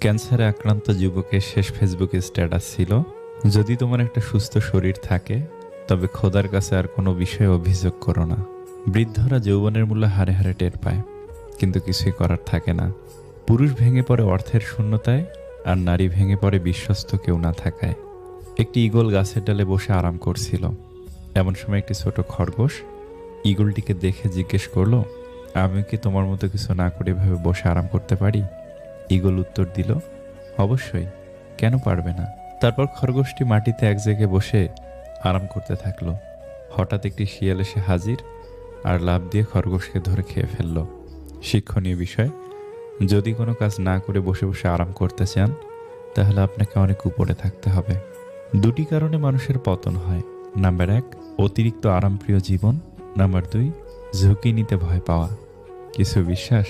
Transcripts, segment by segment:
ক্যান্সারে আক্রান্ত যুবকের শেষ ফেসবুকে স্ট্যাটাস ছিল, যদি তোমার একটা সুস্থ শরীর থাকে, তবে খোদার কাছে আর কোনো বিষয়ে অভিযোগ করো না। বৃদ্ধরা যৌবনের মূল্য হারে হারে টের পায়, কিন্তু কিছুই করার থাকে না। পুরুষ ভেঙে পড়ে অর্থের শূন্যতায়, আর নারী ভেঙে পড়ে বিশ্বস্ত কেউ না থাকায়। একটি ইগল গাছের ডালে বসে আরাম করছিল। এমন সময় একটি ছোট খরগোশ ইগলটিকে দেখে জিজ্ঞেস করল, আমি কি তোমার মতো কিছু না করে এভাবে বসে আরাম করতে পারি? ইগল উত্তর দিল, অবশ্যই, কেন পারবে না? তারপর খরগোশটি মাটিতে এক জায়গায় বসে আরাম করতে থাকল। হঠাৎ একটি শিয়াল এসে হাজির আর লাভ দিয়ে খরগোশকে ধরে খেয়ে ফেলল। শিক্ষণীয় বিষয়, যদি কোনো কাজ না করে বসে বসে আরাম করতে চান, তাহলে আপনাকে অনেক উপরে থাকতে হবে। দুটি কারণে মানুষের পতন হয়। নাম্বার এক, অতিরিক্ত আরামপ্রিয় জীবন। নাম্বার দুই, ঝুঁকি নিতে ভয় পাওয়া। কিছু বিশ্বাস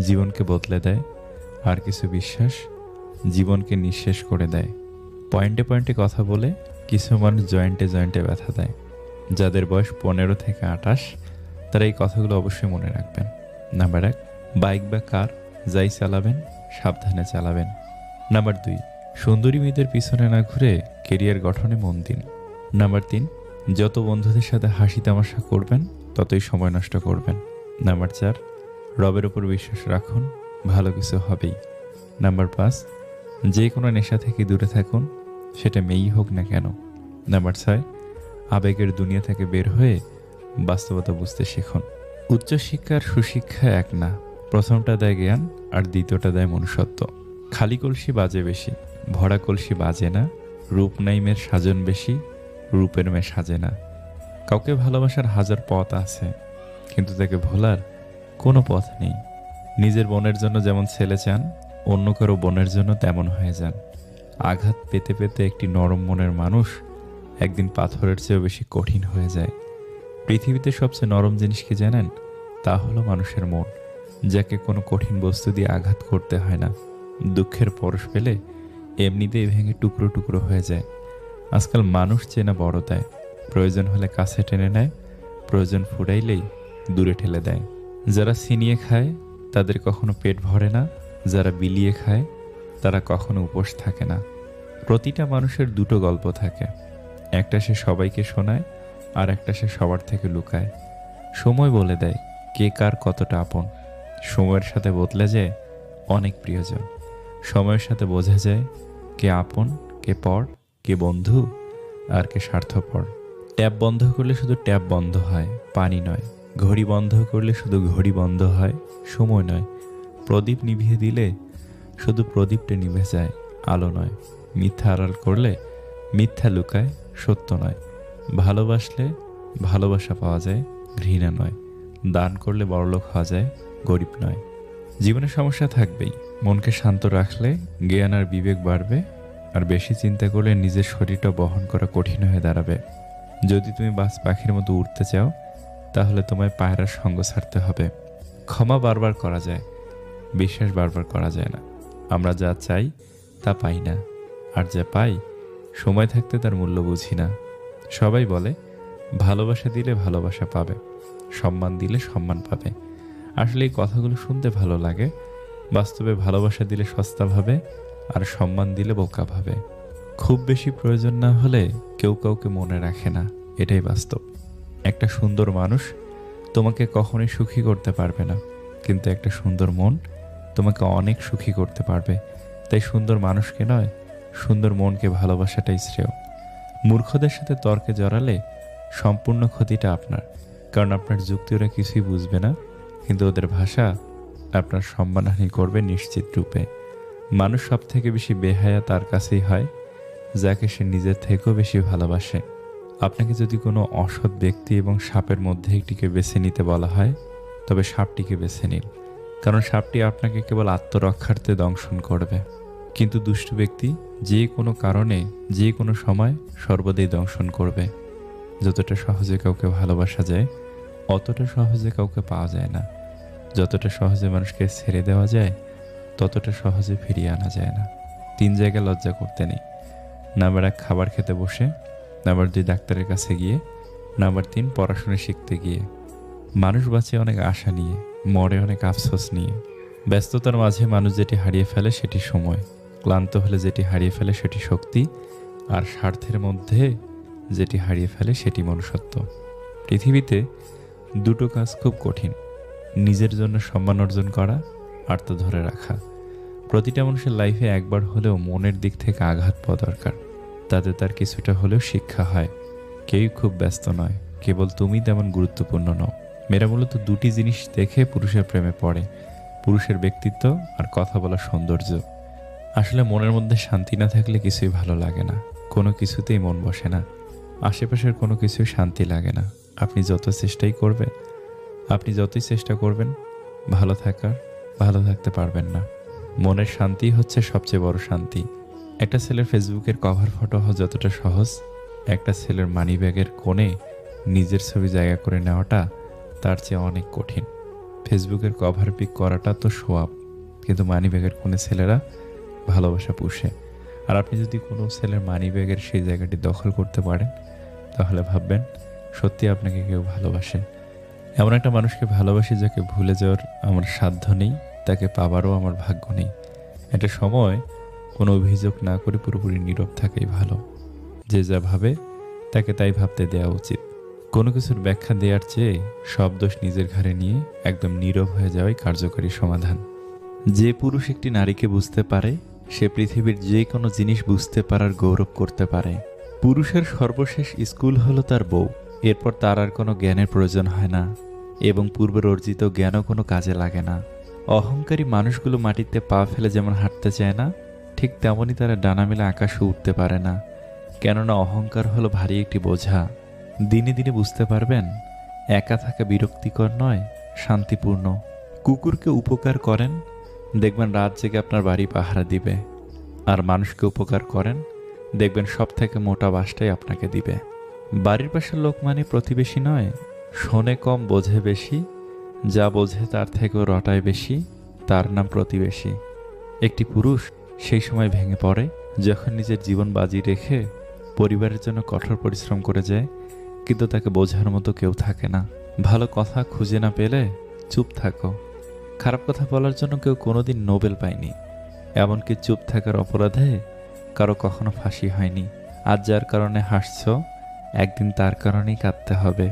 জীবনকে বদলে দেয়। আর কিছু বিশ্বাস জীবনকে নিঃশেষ করে দেয়। পয়েন্টে পয়েন্টে কথা বলে কিছু মানুষ জয়েন্টে জয়েন্টে ব্যথা দেয়। যাদের বয়স পনেরো থেকে আঠাশ, তারা এই কথাগুলো অবশ্যই মনে রাখবেন। নাম্বার এক, বাইক বা কার যাই চালাবেন, সাবধানে চালাবেন। নাম্বার দুই, সুন্দরী মেয়েদের পিছনে না ঘুরে কেরিয়ার গঠনে মন দিন। নাম্বার তিন, যত বন্ধুদের সাথে হাসি তামাশা করবেন, ততই সময় নষ্ট করবেন। নাম্বার চার, রবের উপর বিশ্বাস রাখুন ভালো কিছু হবেই। নাম্বার পাঁচ, যে কোনো নেশা থেকে দূরে থাকুন, সেটা মেয়েই হোক না কেন। নাম্বার ছয়, আবেগের দুনিয়া থেকে বের হয়ে বাস্তবতা বুঝতে শিখুন। উচ্চশিক্ষার সুশিক্ষা এক না, প্রথমটা দেয় জ্ঞান আর দ্বিতীয়টা দেয় মনুষ্যত্ব। খালি কলসি বাজে বেশি, ভরা কলসি বাজে না, রূপ নাইমের সাজন বেশি, রূপের মেয়ে সাজে না। কাউকে ভালোবাসার হাজার পথ আছে, কিন্তু তাকে ভোলার কোনো পথ নেই। নিজের বোনের জন্য যেমন ছেলে চান, অন্য কারও বোনের জন্য তেমন হয়ে যান। আঘাত পেতে পেতে একটি নরম মনের মানুষ একদিন পাথরের চেয়েও বেশি কঠিন হয়ে যায়। পৃথিবীতে সবচেয়ে নরম জিনিস কি জানেন? তা হলো মানুষের মন, যাকে কোনো কঠিন বস্তু দিয়ে আঘাত করতে হয় না। দুঃখের পরশ পেলে এমনিতেই ভেঙে টুকরো টুকরো হয়ে যায়। আজকাল মানুষ চেনা বড় দেয় প্রয়োজন হলে কাছে টেনে নেয়, প্রয়োজন ফুরাইলেই দূরে ঠেলে দেয়। যারা ছিনিয়ে খায় তাদের কখনো পেট ভরে না, যারা বিলিয়ে খায়, তারা কখনো উপোস থাকে না। প্রতিটা মানুষের দুটো গল্প থাকে। একটা সে সবাইকে শোনায়, আর একটা সে সবার থেকে লুকায়। সময় বলে দেয় কে কার কতটা আপন। সময়ের সাথে বদলে যায় অনেক প্রিয়জন। সময়ের সাথে বোঝা যায় কে আপন, কে পর, কে বন্ধু, আর কে স্বার্থপর। ট্যাপ বন্ধ করলে শুধু ট্যাপ বন্ধ হয়, পানি নয়। ঘড়ি বন্ধ করলে শুধু ঘড়ি বন্ধ হয়। সময় নয়। প্রদীপ নিভিয়ে দিলে শুধু প্রদীপটা নিভে যায়, আলো নয়। মিথ্যা আড়াল করলে মিথ্যা লুকায় সত্য নয়। ভালোবাসলে ভালোবাসা পাওয়া যায়, ঘৃণা নয়। দান করলে বড়লোক হওয়া যায়, গরিব নয়। জীবনে সমস্যা থাকবেই। মনকে শান্ত রাখলে জ্ঞান আর বিবেক বাড়বে, আর বেশি চিন্তা করলে নিজের শরীরটা বহন করা কঠিন হয়ে দাঁড়াবে। যদি তুমি বাস পাখির মতো উঠতে চাও, তাহলে তোমায় পায়রার সঙ্গ ছাড়তে হবে। ক্ষমা বারবার করা যায়, বিশ্বাস বারবার করা যায় না। আমরা যা চাই, তা পাই না। আর যা পাই, সময় থাকতে তার মূল্য বুঝি না। সবাই বলে, ভালোবাসা দিলে ভালোবাসা পাবে, সম্মান দিলে সম্মান পাবে। আসলে এই কথাগুলো শুনতে ভালো লাগে, বাস্তবে ভালোবাসা দিলে সস্তা ভাবে, আর সম্মান দিলে বোকা ভাবে। খুব বেশি প্রয়োজন না হলে কেউ কাউকে মনে রাখে না, এটাই বাস্তব। একটা সুন্দর মানুষ তোমাকে কখনোই সুখী করতে পারবে না। কিন্তু একটা সুন্দর মন তোমাকে অনেক সুখী করতে পারবে। তাই সুন্দর মানুষকে নয়, সুন্দর মনকে ভালোবাসাটাই শ্রেয়। মূর্খদের সাথে তর্কে জড়ালে সম্পূর্ণ ক্ষতিটা আপনার। কারণ আপনার যুক্তি ওরা কিছুই বুঝবে না, কিন্তু ওদের ভাষা আপনার সম্মানহানি করবে নিশ্চিত রূপে। মানুষ সব থেকে বেশি বেহায়া তার কাছেই হয়, যাকে সে নিজের থেকেও বেশি ভালোবাসে। আপনাকে যদি কোনো অসৎ ব্যক্তি এবং সাপের মধ্যে একটিকে বেছে নিতে বলা হয়, তবে সাপটিকে বেছে নিন। কারণ সাপটি আপনাকে কেবল আত্মরক্ষার্থে দংশন করবে। কিন্তু দুষ্ট ব্যক্তি যে কোনো কারণে, যে কোনো সময় সর্বদাই দংশন করবে। যতটা সহজে কাউকে ভালোবাসা যায়, অতটা সহজে কাউকে পাওয়া যায় না। যতটা সহজে মানুষকে ছেড়ে দেওয়া যায়, ততটা সহজে ফিরিয়ে আনা যায় না। তিন জায়গায় লজ্জা করতে নেই। নাম্বার এক খাবার খেতে বসে নাম্বার দুই ডাক্তারের কাছে গিয়ে নাম্বার তিন পড়াশোনা শিখতে গিয়ে। মানুষ বাঁচে অনেক আশা নিয়ে, মরে অনেক আফসোস নিয়ে। ব্যস্ততার মাঝে মানুষ যেটি হারিয়ে ফেলে সেটি সময়, ক্লান্ত হলে যেটি হারিয়ে ফেলে সেটি শক্তি, আর স্বার্থের মধ্যে যেটি হারিয়ে ফেলে সেটি মনুষ্যত্ব। পৃথিবীতে দুটো কাজ খুব কঠিন, নিজের জন্য সম্মান অর্জন করা আর তা ধরে রাখা। প্রতিটা মানুষের লাইফে একবার হলেও মনের দিক থেকে আঘাত পাওয়া দরকার। তাতে তার কিছুটা হলেও শিক্ষা হয়। কেউই খুব ব্যস্ত নয়, কেবল তুমি তেমন গুরুত্বপূর্ণ নও। মেয়েরা মূলত দুটি জিনিস দেখে পুরুষের প্রেমে পড়ে, পুরুষের ব্যক্তিত্ব আর কথা বলার সৌন্দর্য। আসলে মনের মধ্যে শান্তি না থাকলে কিছুই ভালো লাগে না, কোনো কিছুতেই মন বসে না, আশেপাশের কোনো কিছুই শান্তি লাগে না। আপনি যত চেষ্টাই করবেন, আপনি যতই চেষ্টা করবেন, ভালো থাকার, ভালো থাকতে পারবেন না। মনের শান্তি হচ্ছে সবচেয়ে বড় শান্তি। একটা ছেলের ফেসবুকের কভার ফটো হওয়া যতটা সহজ, একটা ছেলের মানি ব্যাগের কোণে নিজের ছবি জায়গা করে নেওয়াটা তার চেয়ে অনেক কঠিন। ফেসবুকের কভার পিক করাটা তো সোয়াব, কিন্তু মানি ব্যাগের কোণে ছেলেরা ভালোবাসা পুষে। আর আপনি যদি কোনো ছেলের মানি ব্যাগের সেই জায়গাটি দখল করতে পারেন, তাহলে ভাববেন, সত্যি আপনাকে কেউ ভালোবাসে। এমন একটা মানুষকে ভালোবাসি যাকে ভুলে যাওয়ার আমার সাধ্য নেই, তাকে পাবারও আমার ভাগ্য নেই। একটা সময় কোনো অভিযোগ না করে পুরোপুরি নীরব থাকাই ভালো। যে যা ভাবে, তাকে তাই ভাবতে দেওয়া উচিত। কোনো কিছুর ব্যাখ্যা দেওয়ার চেয়ে সব দোষ নিজের ঘাড়ে নিয়ে একদম নীরব হয়ে যাওয়াই কার্যকরী সমাধান। যে পুরুষ একটি নারীকে বুঝতে পারে, সে পৃথিবীর যে কোনো জিনিস বুঝতে পারার গৌরব করতে পারে। পুরুষের সর্বশেষ স্কুল হলো তার বউ। এরপর তার আর কোনো জ্ঞানের প্রয়োজন হয় না এবং পূর্বের অর্জিত জ্ঞানও কোনো কাজে লাগে না। অহংকারী মানুষগুলো মাটিতে পা ফেলে যেমন হাঁটতে চায় না ঠিক তেমনই তারা ডানা মেলে আকাশে উঠতে পারে না। কেননা অহংকার হলো ভারী একটি বোঝা। দিনে দিনে বুঝতে পারবেন, একা থাকা বিরক্তিকর নয়, শান্তিপূর্ণ। কুকুরকে উপকার করেন, দেখবেন রাত জেগে আপনার বাড়ি পাহারা দিবে। আর মানুষকে উপকার করেন, দেখবেন সব থেকে মোটা বাসটাই আপনাকে দিবে। বাড়ির পাশের লোক মানে প্রতিবেশী নয়, শোনে কম, বোঝে বেশি। যা বোঝে তার থেকেও রটায় বেশি, তার নাম প্রতিবেশী। একটি পুরুষ সেই সময় ভেঙে পড়ে। যখন নিজের জীবন বাজি রেখে পরিবারের জন্য কঠোর পরিশ্রম করে যায়, কিন্তু তাকে বোঝার মতো কেউ থাকে না। ভালো কথা খুঁজে না পেলে চুপ থাকো। খারাপ কথা বলার জন্য কেউ কোনোদিন নোবেল পায়নি। এমনকি চুপ থাকার অপরাধে কারও কখনো ফাঁসি হয়নি। আজ যার কারণে হাসছ, একদিন তার কারণেই কাঁদতে হবে।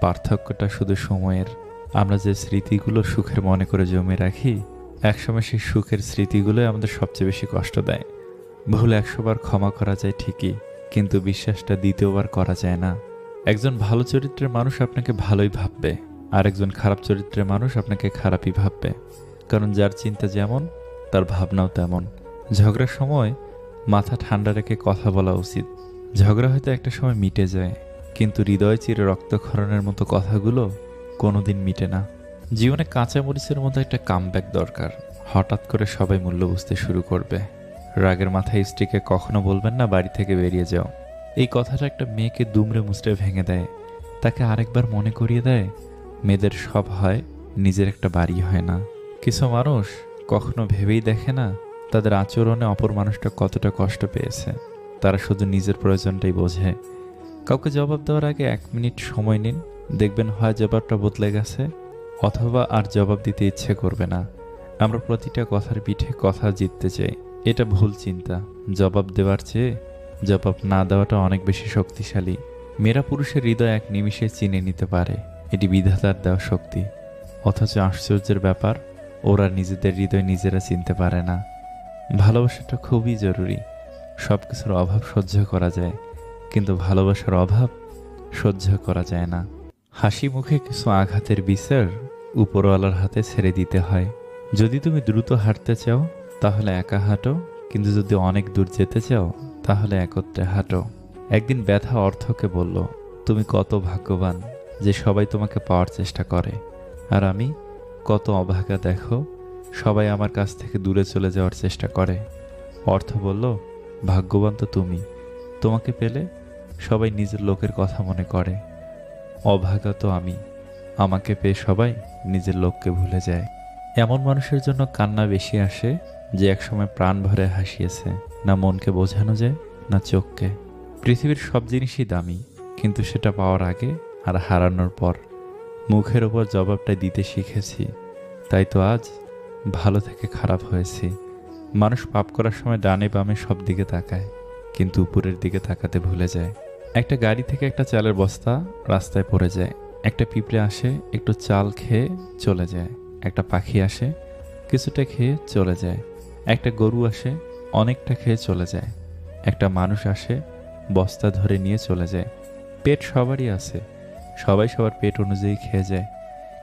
পার্থক্যটা শুধু সময়ের। আমরা যে স্মৃতিগুলো সুখের মনে করে জমে রাখি একসময় সেই সুখের স্মৃতিগুলোই আমাদের সবচেয়ে বেশি কষ্ট দেয়। ভুল একশোবার ক্ষমা করা যায় ঠিকই, কিন্তু বিশ্বাসটা দ্বিতীয়বার করা যায় না। একজন ভালো চরিত্রের মানুষ আপনাকে ভালোই ভাববে, আর একজন খারাপ চরিত্রের মানুষ আপনাকে খারাপই ভাববে। কারণ যার চিন্তা যেমন, তার ভাবনাও তেমন। ঝগড়ার সময় মাথা ঠান্ডা রেখে কথা বলা উচিত। ঝগড়া হয়তো একটা সময় মিটে যায়, কিন্তু হৃদয় চিরে রক্তক্ষরণের মতো কথাগুলো কোনোদিন মিটে না। জীবনে কাঁচা মরিচের মতো একটা কামব্যাক দরকার। হঠাৎ করে সবাই মূল্য বুঝতে শুরু করবে। রাগের মাথায় স্ত্রীকে কখনো বলবেন না, বাড়ি থেকে বেরিয়ে যাও। এই কথাটা একটা মেয়েকে দুমড়ে মুচড়ে ভেঙে দেয়। তাকে আরেকবার মনে করিয়ে দেয়, মেয়েদের সব হয়, নিজের একটা বাড়ি হয় না। কিছু মানুষ কখনো ভেবেই দেখে না, তাদের আচরণে অপর মানুষটা কতটা কষ্ট পেয়েছে। তারা শুধু নিজের প্রয়োজনটাই বোঝে। কাউকে জবাব দেওয়ার আগে এক মিনিট সময় নিন, দেখবেন হয় জবাবটা বদলে গেছে। অথবা আর জবাব দিতে ইচ্ছে করবে না। আমরা প্রতিটা কথার পিঠে কথা জিততে চাই। এটা ভুল চিন্তা। জবাব দেওয়ার চেয়ে জবাব না দেওয়াটা অনেক বেশি শক্তিশালী। মেয়েরা পুরুষের হৃদয় এক নিমিষে চিনে নিতে পারে। এটি বিধাতার দেওয়া শক্তি। অথচ আশ্চর্যের ব্যাপার, ওরা নিজেদের হৃদয় নিজেরা চিনতে পারে না। ভালোবাসাটা খুবই জরুরি। সব কিছুর অভাব সহ্য করা যায়। কিন্তু ভালোবাসার অভাব সহ্য করা যায় না। হাসি মুখে কিছু আঘাতের বিচার উপরওয়ালার হাতে ছেড়ে দিতে হয়। যদি তুমি দ্রুত হাঁটতে চাও, তাহলে একা হাঁটো। কিন্তু যদি অনেক দূর যেতে চাও, তাহলে একত্রে হাঁটো। একদিন ব্যথা অর্থকে বলল, তুমি কত ভাগ্যবান যে সবাই তোমাকে পাওয়ার চেষ্টা করে। আর আমি, কত অভাগা দেখো, সবাই আমার কাছ থেকে দূরে চলে যাওয়ার চেষ্টা করে। অর্থ বলল, ভাগ্যবান তো তুমি। তোমাকে পেলে সবাই নিজের লোকের কথা মনে করে। অভাগা তো আমি। আমাকে পেয়ে সবাই নিজের লোককে ভুলে যায়। এমন মানুষের জন্য কান্না বেশি আসে যে একসময় প্রাণ ভরে হাসিয়েছে, না মনকে বোঝানো যায়, না চোখকে। পৃথিবীর সব জিনিসই দামি, কিন্তু সেটা পাওয়ার আগে আর হারানোর পর। মুখের ওপর জবাবটা দিতে শিখেছি, তাই তো আজ ভালো থেকে খারাপ হয়েছি। মানুষ পাপ করার সময় ডানে বামে সব দিকে তাকায়, কিন্তু উপরের দিকে তাকাতে ভুলে যায়। একটা গাড়ি থেকে একটা চালের বস্তা রাস্তায় পড়ে যায়। একটা পিঁপড়ে আসে, একটু চাল খেয়ে চলে যায়। একটা পাখি আসে, কিছুটা খেয়ে চলে যায়। একটা গরু আসে, অনেকটা খেয়ে চলে যায়। একটা মানুষ আসে, বস্তা ধরে নিয়ে চলে যায়। পেট সবারই আছে। সবাই সবার পেট অনুযায়ী খেয়ে যায়।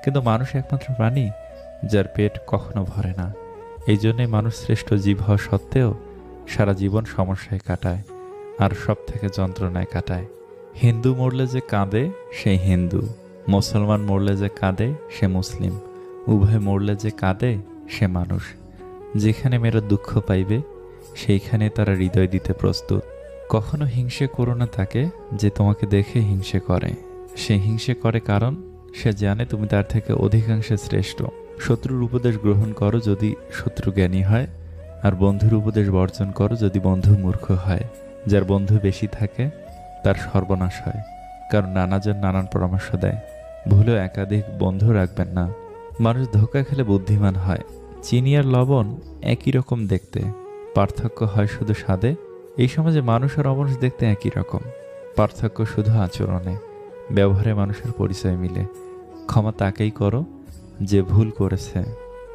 কিন্তু মানুষ একমাত্র প্রাণী, যার পেট কখনো ভরে না। এই জন্যে মানুষ শ্রেষ্ঠ জীব হওয়া সত্ত্বেও সারা জীবন সমস্যায় কাটায়। আর সব থেকে যন্ত্রণায় কাটায়। হিন্দু মরলে যে কাঁদে, সে হিন্দু। মুসলমান মরলে যে কাঁদে, সে মুসলিম। উভয় মরলে যে কাঁদে, সে মানুষ। যেখানে মেয়েরা দুঃখ পাইবে, সেইখানে তারা হৃদয় দিতে প্রস্তুত। কখনো হিংসে করো না তাকে যে তোমাকে দেখে হিংসে করে। সে হিংসে করে কারণ, সে জানে তুমি তার থেকে অধিকাংশে শ্রেষ্ঠ। শত্রুর উপদেশ গ্রহণ করো যদি শত্রু জ্ঞানী হয়, আর বন্ধুর উপদেশ বর্জন করো যদি বন্ধু মূর্খ হয়। যার বন্ধু বেশি থাকে, তার সর্বনাশ হয়। কারণ নানাজন নানান পরামর্শ দেয়। ভুলেও একাধিক বন্ধু রাখবেন না। মানুষ ধোকা খেলে বুদ্ধিমান হয়। চিনি আর লবণ একই রকম দেখতে। পার্থক্য হয় শুধু স্বাদে। এই সমাজে মানুষ আর অমানুষ দেখতে একই রকম। পার্থক্য শুধু আচরণে। ব্যবহারে মানুষের পরিচয় মিলে। ক্ষমা তাকেই করো যে ভুল করেছে।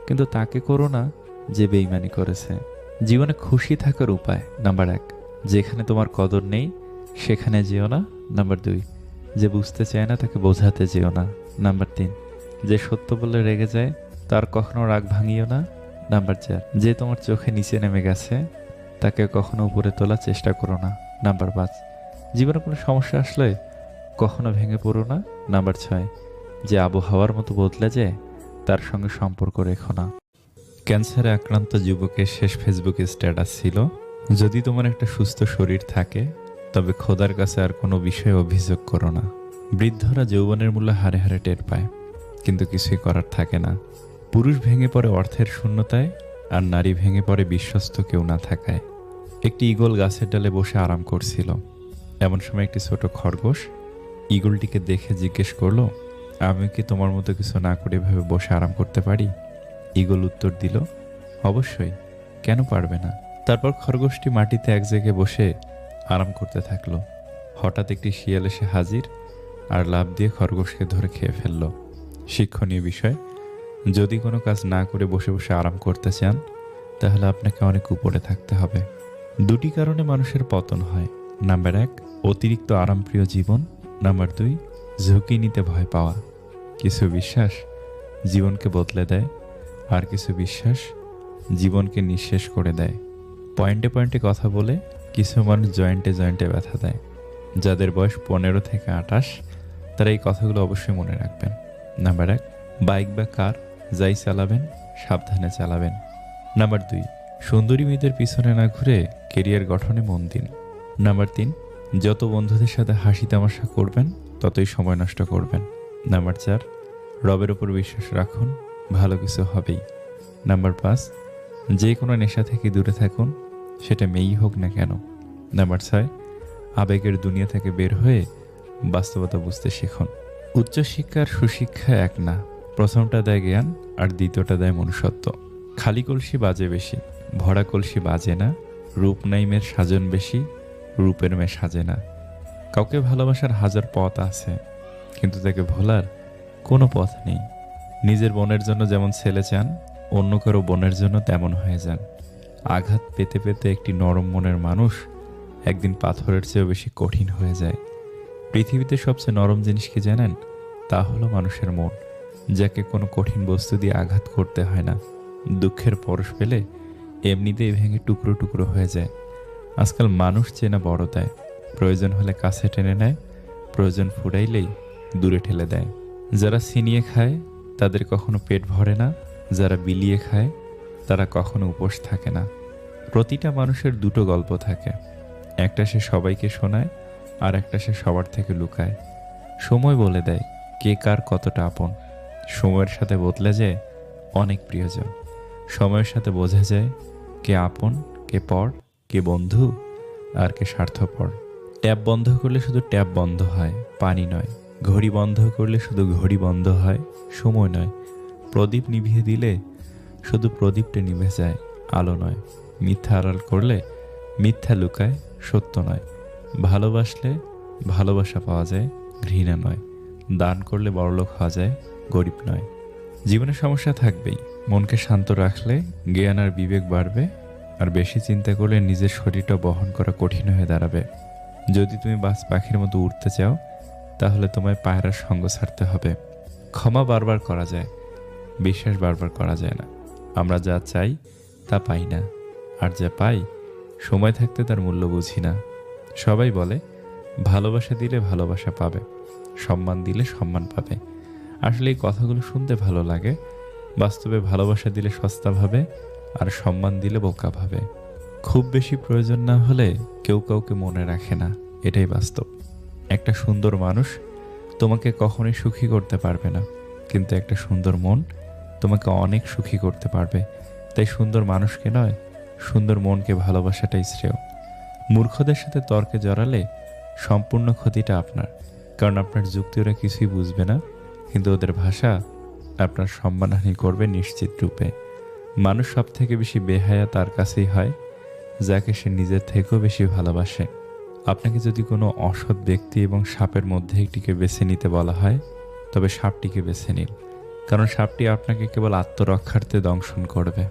কিন্তু তাকে করো না যে বেইমানি করেছে। জীবনে খুশি থাকার উপায় নাম্বার এক। যেখানে তোমার কদর নেই, সেখানে যেও না। নাম্বার দুই, যে বুঝতে চায় না, তাকে বোঝাতে যেও না। নাম্বার তিন, যে সত্য বলে রেগে যায়, তার কখনো রাগ ভাঙিও না। নাম্বার চার, যে তোমার চোখে নিচে নেমে গেছে, তাকে কখনো উপরে তোলার চেষ্টা করো না। নাম্বার পাঁচ, জীবনে কোনো সমস্যা আসলে কখনো ভেঙে পড়ো না। নাম্বার ছয়, যে আবহাওয়ার মতো বদলে যায় তার সঙ্গে সম্পর্ক রেখো না। ক্যান্সারে আক্রান্ত যুবকের শেষ ফেসবুকে স্ট্যাটাস ছিল যদি তোমার একটা সুস্থ শরীর থাকে, তবে খোদার কাছে আর কোনো বিষয়ে অভিযোগ করো না। বৃদ্ধরা যৌবনের মূল্য হারে হারে টের পায়, কিন্তু কিছুই করার থাকে না। পুরুষ ভেঙে পড়ে অর্থের শূন্যতায়, আর নারী ভেঙে পড়ে বিশ্বস্ত কেউ না থাকায়। একটি ইগল গাছের ডালে বসে আরাম করছিল। এমন সময় একটি ছোট খরগোশ ইগলটিকে দেখে জিজ্ঞেস করল, আমি কি তোমার মতো কিছু না করে এভাবে বসে আরাম করতে পারি? ইগল উত্তর দিল, অবশ্যই, কেন পারবে না? তারপর খরগোশটি মাটিতে এক জায়গায় বসে আরাম করতে থাকল। হঠাৎ একটি শিয়াল এসে হাজির আর লাভ দিয়ে খরগোশকে ধরে খেয়ে ফেলল। শিক্ষণীয় বিষয়, যদি কোনো কাজ না করে বসে বসে আরাম করতে চান, তাহলে আপনাকে অনেক উপরে থাকতে হবে। দুটি কারণে মানুষের পতন হয়। নাম্বার এক, অতিরিক্ত আরামপ্রিয় জীবন। নাম্বার দুই, ঝুঁকি নিতে ভয় পাওয়া। কিছু বিশ্বাস জীবনকে বদলে দেয় আর কিছু বিশ্বাস জীবনকে নিঃশেষ করে দেয়। পয়েন্টে পয়েন্টে কথা বলে কিছু মানুষ জয়েন্টে জয়েন্টে ব্যথা দেয়। যাদের বয়স পনেরো থেকে আঠাশ, তারা এই কথাগুলো অবশ্যই মনে রাখবেন। নাম্বার এক, বাইক বা কার যাই চালাবেন, সাবধানে চালাবেন। নাম্বার দুই, সুন্দরী মেয়েদের পিছনে না ঘুরে কেরিয়ার গঠনে মন দিন। নাম্বার তিন, যত বন্ধুদের সাথে হাসি তামাশা করবেন, ততই সময় নষ্ট করবেন। নাম্বার চার, রবের ওপর বিশ্বাস রাখুন, ভালো কিছু হবেই। নাম্বার পাঁচ যে কোনো নেশা থেকে দূরে থাকুন, সেটা মেয়েই হোক না কেন। নাম্বার ছয়, আবেগের দুনিয়া থেকে বের হয়ে বাস্তবতা বুঝতে শিখুন। উচ্চশিক্ষার সুশিক্ষা এক না। প্রথমটা দেয় জ্ঞান আর দ্বিতীয়টা দেয় মনুষ্যত্ব। খালি কলসি বাজে বেশি, ভরা কলসি বাজে না। রূপ নাই মেয়ের সাজন বেশি, রূপের মেয়ে সাজে না। কাউকে ভালোবাসার হাজার পথ আছে, কিন্তু তাকে ভোলার কোনো পথ নেই। নিজের বোনের জন্য যেমন ছেলে চান অন্য কারও বোনের জন্য তেমন হয়ে যান। আঘাত পেতে পেতে একটি নরম মনের মানুষ একদিন পাথরের চেয়েও বেশি কঠিন হয়ে যায়। পৃথিবীতে সবচেয়ে নরম জিনিস কি জানেন? তা হলো মানুষের মন, যাকে কোনো কঠিন বস্তু দিয়ে আঘাত করতে হয় না। দুঃখের পরশ পেলে এমনিতেই ভেঙে টুকরো টুকরো হয়ে যায়। আজকাল মানুষ চেনা বড় দেয় প্রয়োজন হলে কাছে টেনে নেয়, প্রয়োজন ফুরাইলেই দূরে ঠেলে দেয়। যারা ছিনিয়ে খায়, তাদের কখনো পেট ভরে না যারা বিলিয়ে খায়, তারা কখনো উপোস থাকে না। প্রতিটা মানুষের দুটো গল্প থাকে। একটা সে সবাইকে শোনায়, আর একটা সে সবার থেকে লুকায়। সময় বলে দেয় কে কার কতটা আপন। সময়ের সাথে বদলে যায় অনেক প্রিয়জন। সময়ের সাথে বোঝা যায় কে আপন, কে পর, কে বন্ধু, আর কে স্বার্থপর। ট্যাপ বন্ধ করলে শুধু ট্যাপ বন্ধ হয়, পানি নয়। ঘড়ি বন্ধ করলে শুধু ঘড়ি বন্ধ হয়, সময় নয়। প্রদীপ নিভিয়ে দিলে শুধু প্রদীপটা নিভে যায়, আলো নয়। মিথ্যা আড়াল করলে মিথ্যা লুকায় সত্য নয়। ভালোবাসলে ভালোবাসা পাওয়া যায়, ঘৃণা নয়। দান করলে বড়লোক হওয়া যায়, গরিব নয়। জীবনে সমস্যা থাকবেই। মনকে শান্ত রাখলে জ্ঞান আর বিবেক বাড়বে, আর বেশি চিন্তা করলে নিজের শরীরটা বহন করা কঠিন হয়ে দাঁড়াবে। যদি তুমি বাস পাখির মতো উঠতে চাও, তাহলে তোমায় পায়রার সঙ্গ ছাড়তে হবে। ক্ষমা বারবার করা যায়। বিশ্বাস বারবার করা যায় না। আমরা যা চাই, তা পাই না। আর যা পাই, সময় থাকতে তার মূল্য বুঝি না। সবাই বলে, ভালোবাসা দিলে ভালোবাসা পাবে, সম্মান দিলে সম্মান পাবে। আসলে এই কথাগুলো শুনতে ভালো লাগে, বাস্তবে ভালোবাসা দিলে সস্তা ভাবে, আর সম্মান দিলে বোকা ভাবে। খুব বেশি প্রয়োজন না হলে কেউ কাউকে মনে রাখে না, এটাই বাস্তব। একটা সুন্দর মানুষ তোমাকে কখনোই সুখী করতে পারবে না, কিন্তু একটা সুন্দর মন তোমাকে অনেক সুখী করতে পারবে। তাই সুন্দর মানুষকে নয়, সুন্দর মনকে ভালোবাসাটাই শ্রেয়। মূর্খদের সাথে তর্কে জড়ালে সম্পূর্ণ ক্ষতিটা আপনার। কারণ আপনার যুক্তি ওরা কিছুই বুঝবে না, কিন্তু ওদের ভাষা আপনার সম্মানহানি করবে নিশ্চিত রূপে। মানুষ সব থেকে বেশি বেহায়া তার কাছেই হয়, যাকে সে নিজের থেকেও বেশি ভালোবাসে। আপনাকে যদি কোনো অসৎ ব্যক্তি এবং সাপের মধ্যে একটিকে বেছে নিতে বলা হয়, তবে সাপটিকে বেছে নিন। কারণ সাপটি আপনাকে কেবল আত্মরক্ষার্থে দংশন করবে।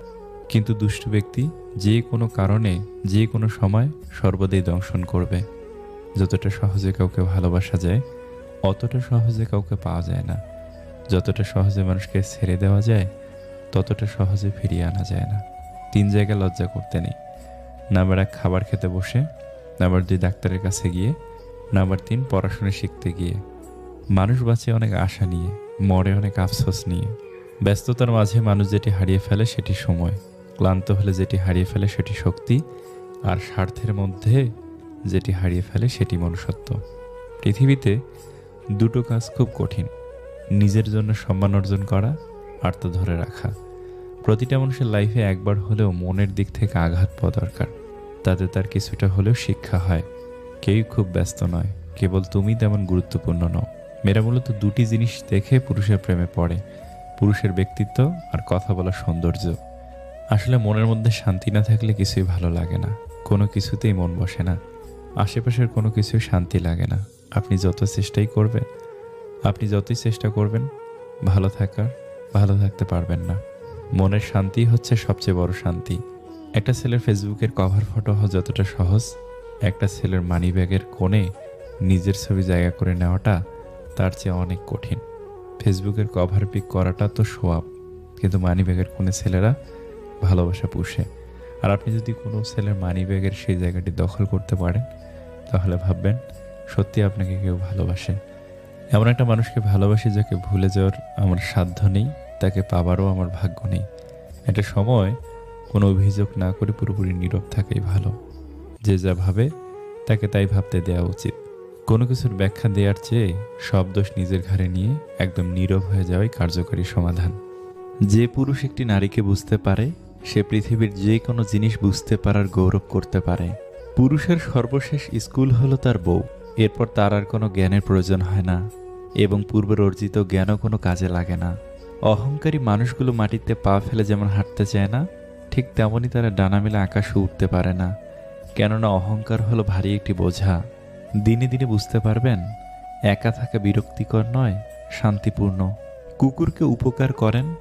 কিন্তু দুষ্ট ব্যক্তি যে কোনো কারণে, যে কোনো সময় সর্বদাই দংশন করবে। যতটা সহজে কাউকে ভালোবাসা যায়, অতটা সহজে কাউকে পাওয়া যায় না। যতটা সহজে মানুষকে ছেড়ে দেওয়া যায়, ততটা সহজে ফিরিয়ে আনা যায় না। তিন জায়গায় লজ্জা করতে নেই। নাম্বার এক, খাবার খেতে বসে। নাম্বার দুই, ডাক্তারের কাছে গিয়ে। নাম্বার তিন, পড়াশোনা শিখতে গিয়ে। মানুষ বাঁচে অনেক আশা নিয়ে। মরে অনেক আফসোস নিয়ে। ব্যস্ততার মাঝে মানুষ যেটি হারিয়ে ফেলে সেটি সময়, ক্লান্ত হলে যেটি হারিয়ে ফেলে সেটি শক্তি, আর স্বার্থের মধ্যে যেটি হারিয়ে ফেলে সেটি মনুষ্যত্ব। পৃথিবীতে দুটো কাজ খুব কঠিন, নিজের জন্য সম্মান অর্জন করা, আর তা ধরে রাখা। প্রতিটা মানুষের লাইফে একবার হলেও মনের দিক থেকে আঘাত পাওয়া দরকার। তাতে তার কিছুটা হলেও শিক্ষা হয় কেউই খুব ব্যস্ত নয়, কেবল তুমি তেমন গুরুত্বপূর্ণ নও। মেয়েরা মূলত দুটি জিনিস দেখে পুরুষের প্রেমে পড়ে, পুরুষের ব্যক্তিত্ব আর কথা বলার সৌন্দর্য। আসলে মনের মধ্যে শান্তি না থাকলে কিছুই ভালো লাগে না, কোনো কিছুতেই মন বসে না, আশেপাশের কোনো কিছুই শান্তি লাগে না। আপনি যত চেষ্টাই করবেন, আপনি যতই চেষ্টা করবেন, ভালো থাকার, ভালো থাকতে পারবেন না। মনের শান্তি হচ্ছে সবচেয়ে বড় শান্তি। একটা ছেলের ফেসবুকের কভার ফটো হওয়া যতটা সহজ, একটা ছেলের মানি ব্যাগের কোণে নিজের ছবি জায়গা করে নেওয়াটা তার চেয়ে অনেক কঠিন। ফেসবুকের কভার পিক করাটা তো সোয়াব, কিন্তু মানি ব্যাগের কোণে ছেলেরা ভালোবাসা পুষে। আর আপনি যদি কোনো ছেলের মানি ব্যাগের সেই জায়গাটি দখল করতে পারেন, তাহলে ভাববেন, সত্যি আপনাকে কেউ ভালোবাসে। এমন একটা মানুষকে ভালোবাসি যাকে ভুলে যাওয়ার আমার সাধ্য নেই, তাকে পাবারও আমার ভাগ্য নেই। একটা সময় কোনো অভিযোগ না করে পুরোপুরি নীরব থাকাই ভালো। যে যা ভাবে, তাকে তাই ভাবতে দেওয়া উচিত। কোনো কিছুর ব্যাখ্যা দেওয়ার চেয়ে সব দোষ নিজের ঘাড়ে নিয়ে একদম নীরব হয়ে যাওয়াই কার্যকরী সমাধান। যে পুরুষ একটি নারীকে বুঝতে পারে, সে পৃথিবীর যে কোনো জিনিস বুঝতে পারার গৌরব করতে পারে। পুরুষের সর্বশেষ স্কুল হলো তার বউ। এরপর তার আর কোনো জ্ঞানের প্রয়োজন হয় না এবং পূর্বের অর্জিত জ্ঞানও কোনো কাজে লাগে না। অহংকারী মানুষগুলো মাটিতে পা ফেলে যেমন হাঁটতে চায় না, ঠিক তেমনই তারা ডানা মেলে আকাশে উঠতে পারে না। কেননা অহংকার হলো ভারী একটি বোঝা। দিনে দিনে বুঝতে পারবেন, একা থাকা বিরক্তিকর নয়, শান্তিপূর্ণ। কুকুরকে উপকার করেন,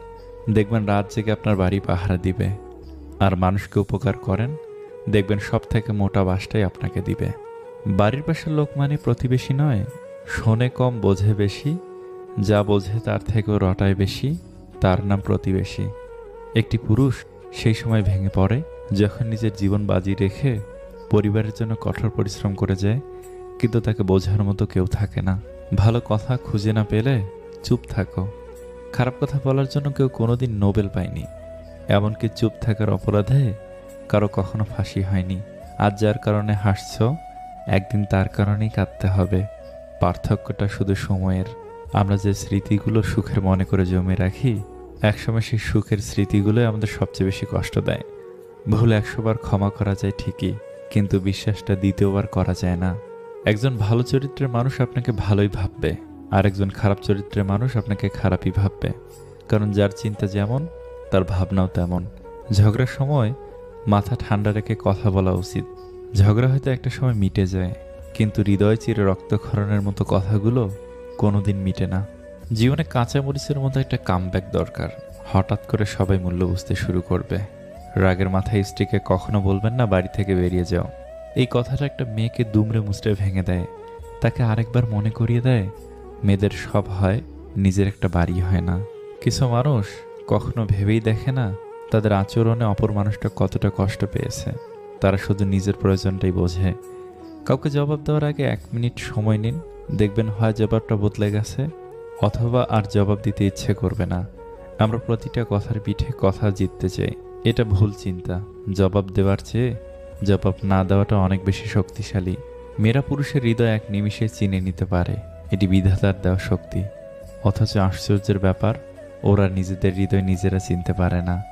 দেখবেন রাত জেগে আপনার বাড়ি পাহারা দিবে। আর মানুষকে উপকার করেন, দেখবেন সব থেকে মোটা বাসটাই আপনাকে দিবে। বাড়ির পাশের লোক মানে প্রতিবেশী নয়, শোনে কম, বোঝে বেশি, যা বোঝে তার থেকেও রটায় বেশি, তার নাম প্রতিবেশী। একটি পুরুষ সেই সময় ভেঙে পড়ে, যখন নিজের জীবন বাজি রেখে পরিবারের জন্য কঠোর পরিশ্রম করে যায় কিন্তু তাকে বোঝার মতো কেউ থাকে না। ভালো কথা খুঁজে না পেলে চুপ থাকো। খারাপ কথা বলার জন্য কেউ কোনোদিন নোবেল পায়নি। এমনকি চুপ থাকার অপরাধে কারও কখনো ফাঁসি হয়নি। আজ যার কারণে হাসছ, একদিন তার কারণেই কাঁদতে হবে। পার্থক্যটা শুধু সময়ের। আমরা যে স্মৃতিগুলো সুখের মনে করে জমে রাখি, একসময় সেই সুখের স্মৃতিগুলোই আমাদের সবচেয়ে বেশি কষ্ট দেয়। ভুল একশোবার ক্ষমা করা যায় ঠিকই, কিন্তু বিশ্বাসটা দ্বিতীয়বার করা যায় না। একজন ভালো চরিত্রের মানুষ আপনাকে ভালোই ভাববে, আর একজন খারাপ চরিত্রের মানুষ আপনাকে খারাপই ভাববে। কারণ যার চিন্তা যেমন, তার ভাবনাও তেমন। ঝগড়ার সময় মাথা ঠান্ডা রেখে কথা বলা উচিত। ঝগড়া হয়তো একটা সময় মিটে যায়, কিন্তু হৃদয় চিরে রক্তক্ষরণের মতো কথাগুলো কোনোদিন মিটে না। জীবনে কাঁচা মরিচের মতো একটা কামব্যাক দরকার। হঠাৎ করে সবাই মূল্য বুঝতে শুরু করবে। রাগের মাথায় স্ত্রীকে কখনো বলবেন না, বাড়ি থেকে বেরিয়ে যাও। এই কথাটা একটা মেয়েকে দুমড়ে মুচড়ে ভেঙে দেয়। তাকে আরেকবার মনে করিয়ে দেয়, মেয়েদের সব হয়, নিজের একটা বাড়ি হয় না। কিছু মানুষ কখনো ভেবেই দেখে না, তাদের আচরণে অপর মানুষটা কতটা কষ্ট পেয়েছে। তারা শুধু নিজের প্রয়োজনটাই বোঝে। কাউকে জবাব দেওয়ার আগে এক মিনিট সময় নিন, দেখবেন হয় জবাবটা বদলে গেছে, অথবা আর জবাব দিতে ইচ্ছে করবে না। আমরা প্রতিটা কথার পিঠে কথা জিততে চাই। এটা ভুল চিন্তা। জবাব দেওয়ার চেয়ে জবাব না দেওয়াটা অনেক বেশি শক্তিশালী। মেয়েরা পুরুষের হৃদয় এক নিমিষে চিনে নিতে পারে। এটি বিধাতার দেওয়া শক্তি। অথচ আশ্চর্যের ব্যাপার, ওরা নিজেদের হৃদয় নিজেরা চিনতে পারে না।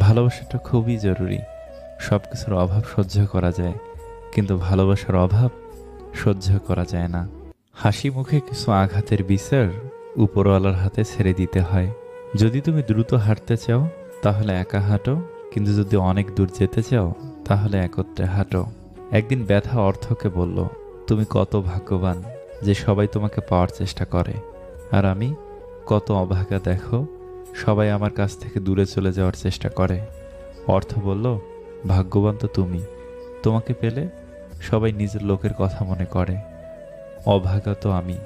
ভালোবাসাটা খুবই জরুরি। সব কিছুর অভাব সহ্য করা যায়। কিন্তু ভালোবাসার অভাব সহ্য করা যায় না। হাসি মুখে কিছু আঘাতের বিচার উপরওয়ালার হাতে ছেড়ে দিতে হয়। যদি তুমি দ্রুত হাঁটতে চাও, তাহলে একা হাঁটো। কিন্তু যদি অনেক দূর যেতে চাও তাহলে একত্রে হাঁটো। একদিন ব্যথা অর্থকে বলল, তুমি কত ভাগ্যবান যে সবাই তোমাকে পাওয়ার চেষ্টা করে। আর আমি, কত অভাগা দেখো, সবাই আমার কাছ থেকে দূরে চলে যাওয়ার চেষ্টা করে। অর্থ বলল, ভাগ্যবান তো তুমি। তোমাকে পেলে সবাই নিজের লোকের কথা মনে করে। অভাগা তো আমি।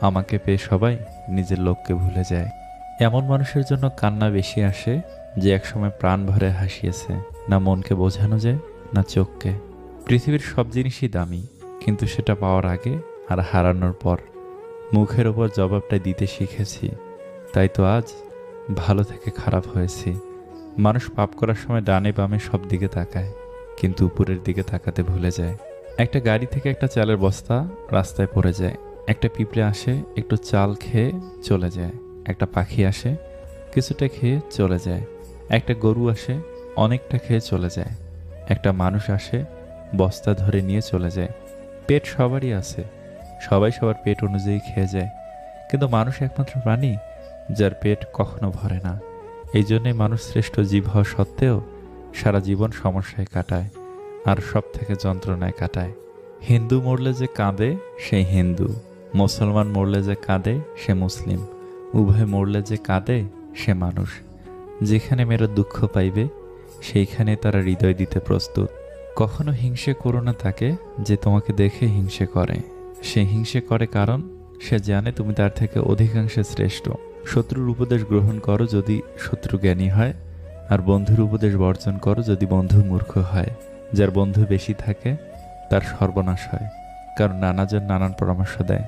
আমাকে পেয়ে সবাই নিজের লোককে ভুলে যায়। এমন মানুষের জন্য কান্না বেশি আসে যে একসময় প্রাণ ভরে হাসিয়েছে, না মনকে বোঝানো যায়, না চোখকে। পৃথিবীর সব জিনিসই দামি, কিন্তু সেটা পাওয়ার আগে আর হারানোর পর। মুখের ওপর জবাবটা দিতে শিখেছি, তাই তো আজ ভালো থেকে খারাপ হয়েছি। মানুষ পাপ করার সময় ডানে বামে সব দিকে তাকায়, কিন্তু উপরের দিকে তাকাতে ভুলে যায়। একটা গাড়ি থেকে একটা চালের বস্তা রাস্তায় পড়ে যায়, একটা পিঁপড়ে আসে, একটু চাল খেয়ে চলে যায়, একটা পাখি আসে, কিছুটা খেয়ে চলে যায়। একটা গরু আসে, অনেকটা খেয়ে চলে যায়। একটা মানুষ আসে, বস্তা ধরে নিয়ে চলে যায়। পেট সবারই আছে, সবাই সবার পেট অনুযায়ী খেয়ে যায়। কিন্তু মানুষ একমাত্র প্রাণী, যার পেট কখনো ভরে না। এই জন্যে মানুষ শ্রেষ্ঠ জীব হওয়া সত্ত্বেও সারা জীবন সমস্যায় কাটায়, আর সব থেকে যন্ত্রণায় কাটায়। হিন্দু মরলে যে কাঁদে সেই হিন্দু। মুসলমান মরলে যে কাঁদে, সে মুসলিম। উভয় মরলে যে কাঁদে, সে মানুষ। যেখানে মেয়েরা দুঃখ পাইবে, সেইখানে তারা হৃদয় দিতে প্রস্তুত। কখনো হিংসে করো না তাকে যে তোমাকে দেখে হিংসে করে। সে হিংসে করে কারণ, সে জানে তুমি তার থেকে অধিকাংশে শ্রেষ্ঠ। শত্রুর উপদেশ গ্রহণ করো যদি শত্রু জ্ঞানী হয়, আর বন্ধুর উপদেশ বর্জন করো যদি বন্ধু মূর্খ হয়। যার বন্ধু বেশি থাকে, তার সর্বনাশ হয়। কারণ নানাজন নানান পরামর্শ দেয়।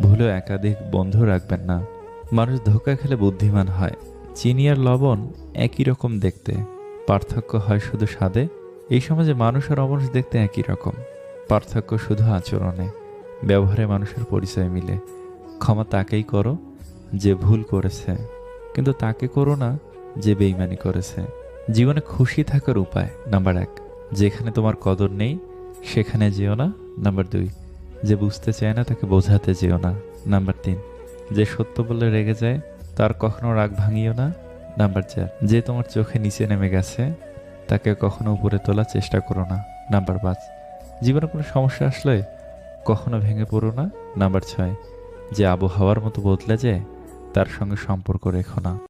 ভুলেও একাধিক বন্ধু রাখবেন না। মানুষ ধোকা খেলে বুদ্ধিমান হয়। চিনি আর লবণ একই রকম দেখতে। পার্থক্য হয় শুধু স্বাদে। এই সমাজে মানুষ আর অমানুষ দেখতে একই রকম। পার্থক্য শুধু আচরণে। ব্যবহারে মানুষের পরিচয় মিলে। ক্ষমা তাকেই করো যে ভুল করেছে। কিন্তু তাকে করো না যে বেইমানি করেছে। জীবনে খুশি থাকার উপায় নাম্বার এক। যেখানে তোমার কদর নেই, সেখানে যেও না। নাম্বার দুই। যে বুঝতে চায় না, তাকে বোঝাতে যেও না। নাম্বার তিন। যে সত্য বলে রেগে যায় তার কখনো রাগ ভাঙিও না। নাম্বার চার, যে তোমার চোখে নিচে নেমে গেছে, তাকে কখনো উপরে তোলার চেষ্টা করো না। নাম্বার পাঁচ, জীবনে কোনো সমস্যা আসলে কখনো ভেঙে পড়ো না। নাম্বার ছয়, যে আবহাওয়ার মতো বদলে যায়, তার সঙ্গে সম্পর্ক রেখো না।